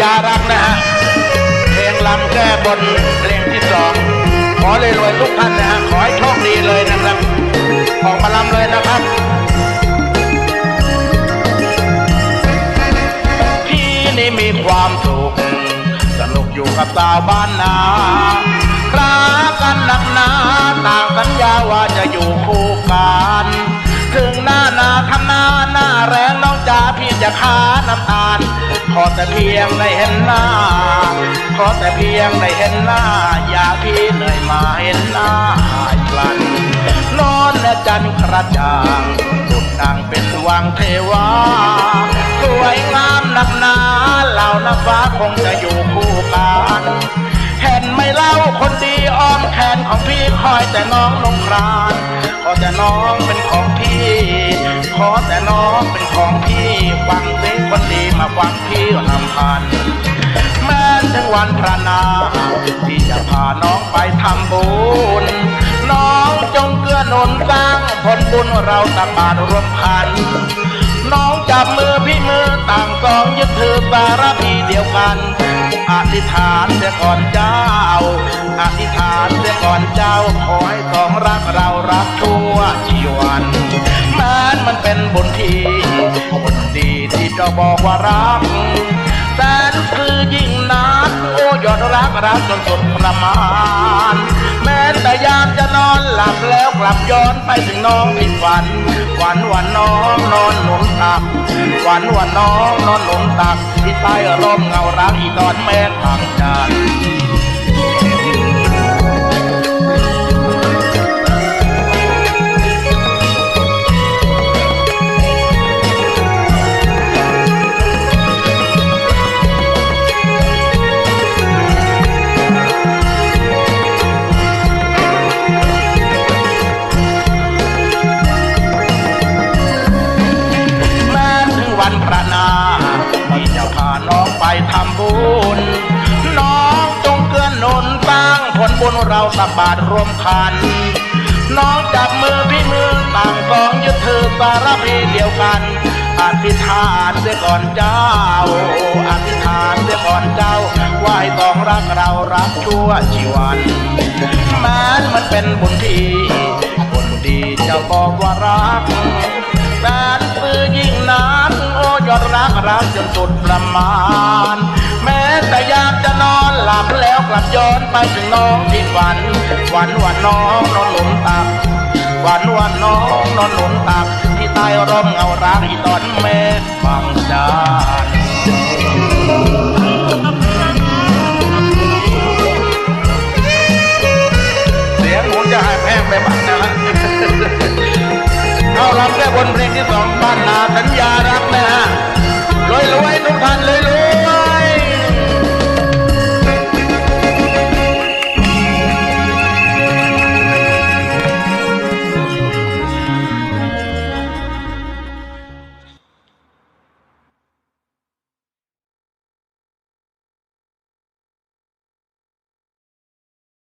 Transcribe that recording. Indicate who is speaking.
Speaker 1: ญารักนะฮะ เพลงลำแก้บนเพลงที่สอง ขอเลยรวยทุกท่านนะฮะ ขอให้โชคดีเลยนะครับ ออกมาลำเลยนะครับพี่นี่มีความสุข สนุกอยู่กับสาวบ้านนารักกันหนักหนาต่างสัญญาว่าจะอยู่คู่กันถึงหน้านาทำหน้าหน้าแรงน้องจ๋าพี่จะค้าน้ำตาล ขอแต่เพียงได้เห็นหน้า ขอแต่เพียงได้เห็นหน้า อย่าพี่เหนื่อยมาเห็นหน้าหายพลัน นอนและจันทร์กระจ่างดุดดังเป็นวังเทวา สวยงามนักหนาเหล่านักฟ้าคงจะอยู่คู่กันเห็นไม่เล่าคนดีอ้อมแขนของพี่คอยแต่น้องลงครานขอแต่น้องเป็นของพี่ ขอแต่น้องเป็นของพี่ฟังเพลงคน มาฟังพี่ลำพัน แม้ถึงวันพระนาที่จะพาน้องไปทำบุญ น้องจงเกื้อหนุนสร้างผลบุญเราตะบาดรวมพัน น้องจับมือพี่มือต่างสองยึดถือสารพีเดียวกัน อธิษฐานเสียก่อนเจ้า อธิษฐานเสียก่อนเจ้า ขอให้สองรักเรารักทั่วชีวันแม้นมันเป็นบุญที จะบอกว่ารักแสนคือยิ่งนานโอ้ยอดรักรักจนสุดประมาณ แม้แต่ยามจะนอนหลับแล้วกลับย้อนไปถึงน้องผิดฝันวันวันน้องนอนหนุนตักวันวันน้องนอนหนุนตักที่ใต้ร่มเงารักอีตอนแม่ทางจันทร์ นาที่จะพาน้องไปทำบุญ น้องจงเกื้อนหนุนสร้างผลบุญเราสะบาดรวมคัน น้องจับมือพี่มือต่างสองยึดถือสารพีเดียวกันอธิษฐานเสียก่อนเจ้าอธิษฐานเสียก่อนเจ้าไหว้องรักเรารักชั่วชีวันแม้นมันเป็นบุญที่คนดีจะบอกว่ารัก รักจนสุดประมาณ แม้แต่ยามจะนอนหลับแล้วกลับย้อนไปถึงน้องที่ฝันฝันว่าน้องนอนหลุนตักฝันว่าน้องนอนหลุนตัก ที่ใต้ร่มเงารักอีตอนเมฆบังจาน